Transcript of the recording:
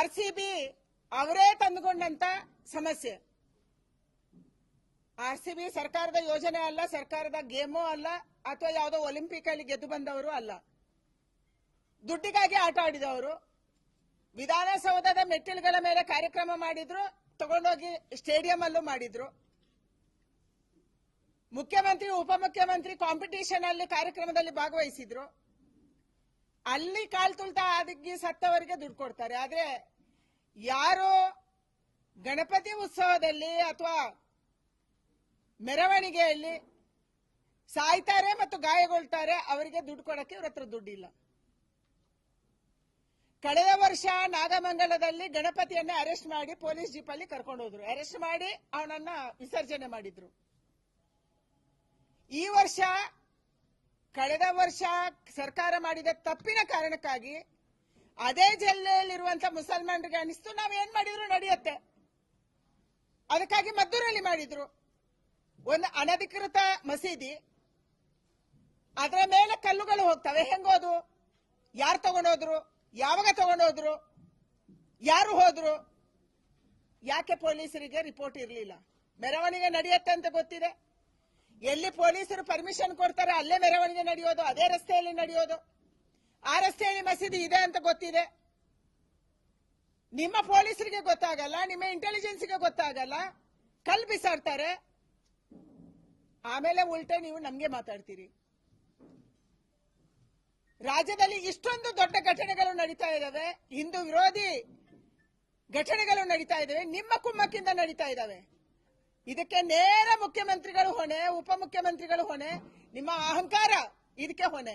R C B ಅವರೇ ತಂದುಕೊಂಡಂತ ಸಮಸ್ಯೆ. R C B ಸರ್ಕಾರದ ಯೋಜನೆ ಅಲ್ಲ, ಸರ್ಕಾರದ ಗೇಮು ಅಲ್ಲ, ಅಥವಾ ಯಾವುದೋ ಒಲಿಂಪಿಕ್ ಅಲ್ಲಿ ಗೆದ್ದು ಬಂದವರು ಅಲ್ಲ. ದುಡ್ಡಿಗಾಗಿ ಆಟ ಆಡಿದವರು. ವಿಧಾನಸೌಧದ ಮೆಟ್ಟಿಲುಗಳ ಮೇಲೆ ಕಾರ್ಯಕ್ರಮ ಮಾಡಿದ್ರು, ತಗೊಂಡೋಗಿ ಸ್ಟೇಡಿಯಂ ಅಲ್ಲೂ ಮಾಡಿದ್ರು. ಮುಖ್ಯಮಂತ್ರಿ, ಉಪಮುಖ್ಯಮಂತ್ರಿ ಕಾಂಪಿಟೇಷನ್ ಅಲ್ಲಿ ಕಾರ್ಯಕ್ರಮದಲ್ಲಿ ಭಾಗವಹಿಸಿದ್ರು. ಅಲ್ಲಿ ಕಾಲ್ ತುಳ್ತಾ ಅದಕ್ಕೆ ಸತ್ತವರಿಗೆ ದುಡ್ಡು ಕೊಡ್ತಾರೆ. ಆದ್ರೆ ಯಾರು ಗಣಪತಿ ಉತ್ಸವದಲ್ಲಿ ಅಥವಾ ಮೆರವಣಿಗೆಯಲ್ಲಿ ಸಾಯ್ತಾರೆ ಮತ್ತು ಗಾಯಗೊಳ್ತಾರೆ, ಅವರಿಗೆ ದುಡ್ಡು ಕೊಡಕ್ಕೆ ಇವ್ರ ಹತ್ರ ದುಡ್ಡಿಲ್ಲ. ಕಳೆದ ವರ್ಷ ನಾಗಮಂಗಲದಲ್ಲಿ ಗಣಪತಿಯನ್ನ ಅರೆಸ್ಟ್ ಮಾಡಿ ಪೊಲೀಸ್ ಜೀಪ್ ಅಲ್ಲಿ ಕರ್ಕೊಂಡು ಹೋದ್ರು. ಅರೆಸ್ಟ್ ಮಾಡಿ ಅವನನ್ನ ವಿಸರ್ಜನೆ ಮಾಡಿದ್ರು. ಈ ವರ್ಷ ಕಳೆದ ವರ್ಷ ಸರ್ಕಾರ ಮಾಡಿದ ತಪ್ಪಿನ ಕಾರಣಕ್ಕಾಗಿ ಅದೇ ಜಿಲ್ಲೆಯಲ್ಲಿರುವಂತ ಮುಸಲ್ಮಾನರಿಗೆ ಅನಿಸ್ತು. ನಾವೇನ್ ಮಾಡಿದ್ರು ನಡೆಯುತ್ತೆ. ಅದಕ್ಕಾಗಿ ಮದ್ದೂರಲ್ಲಿ ಮಾಡಿದ್ರು. ಒಂದು ಅನಧಿಕೃತ ಮಸೀದಿ. ಅದರ ಮೇಲೆ ಕಲ್ಲುಗಳು ಹೋಗ್ತವೆ. ಹೆಂಗೋದು? ಯಾರು ತಗೊಂಡೋದ್ರು? ಯಾವಾಗ ತಗೊಂಡೋದ್ರು? ಯಾರು ಹೋದ್ರು? ಯಾಕೆ ಪೊಲೀಸರಿಗೆ ರಿಪೋರ್ಟ್ ಇರಲಿಲ್ಲ? ಮೆರವಣಿಗೆ ನಡೆಯುತ್ತೆ ಅಂತ ಗೊತ್ತಿದೆ. ಎಲ್ಲಿ ಪೊಲೀಸರು ಪರ್ಮಿಷನ್ ಕೊಡ್ತಾರೆ ಅಲ್ಲೇ ಮೆರವಣಿಗೆ ನಡೆಯೋದು, ಅದೇ ರಸ್ತೆಯಲ್ಲಿ ನಡೆಯೋದು. ಆ ರಸ್ತೆಯಲ್ಲಿ ಮಸೀದಿ ಇದೆ ಅಂತ ಗೊತ್ತಿದೆ. ನಿಮ್ಮ ಪೊಲೀಸರಿಗೆ ಗೊತ್ತಾಗಲ್ಲ, ನಿಮ್ಮ ಇಂಟೆಲಿಜೆನ್ಸ್ಗೆ ಗೊತ್ತಾಗಲ್ಲ. ಕಲ್ ಬಿಸಾಡ್ತಾರೆ. ಆಮೇಲೆ ಉಲ್ಟೆ ನೀವು ನಮ್ಗೆ ಮಾತಾಡ್ತೀರಿ. ರಾಜ್ಯದಲ್ಲಿ ಇಷ್ಟೊಂದು ದೊಡ್ಡ ಘಟನೆಗಳು ನಡೀತಾ ಇದ್ದಾವೆ, ಹಿಂದೂ ವಿರೋಧಿ ಘಟನೆಗಳು ನಡೀತಾ ಇದಾವೆ ನಿಮ್ಮ ಕುಮ್ಮಕ್ಕಿಂದ ನಡೀತಾ ಇದಾವೆ ಇದಕ್ಕೆ ನೇರ ಮುಖ್ಯಮಂತ್ರಿಗಳು ಹೊಣೆ ಉಪಮುಖ್ಯಮಂತ್ರಿಗಳು ಹೊಣೆ ನಿಮ್ಮ ಅಹಂಕಾರ ಇದಕ್ಕೆ ಹೊಣೆ.